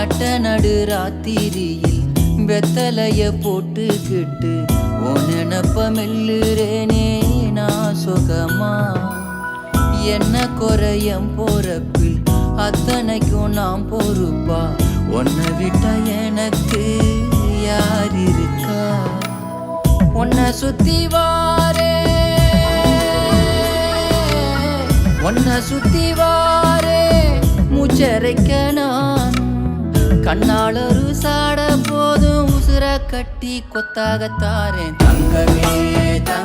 நட்ட நடு ராத்திரியில் வெத்தலைய போட்டுக்கிட்டு உன் நினப்ப மெல்லுறேனே நான் சுகமா? என்ன குறையம் போறப்பில் அத்தனைக்கும் நாம் பொறுப்பா? உன்னை விட்டா எனக்கு யார் இருக்கா? உன்னை சுத்தி வாரே. உன்னை சுத்தி வாரே. மூச்சரைக்க நான் கண்ணாளரு சாட போதும் உசுர கட்டி கொத்தாக தாரேன் தங்கமே தங்கமே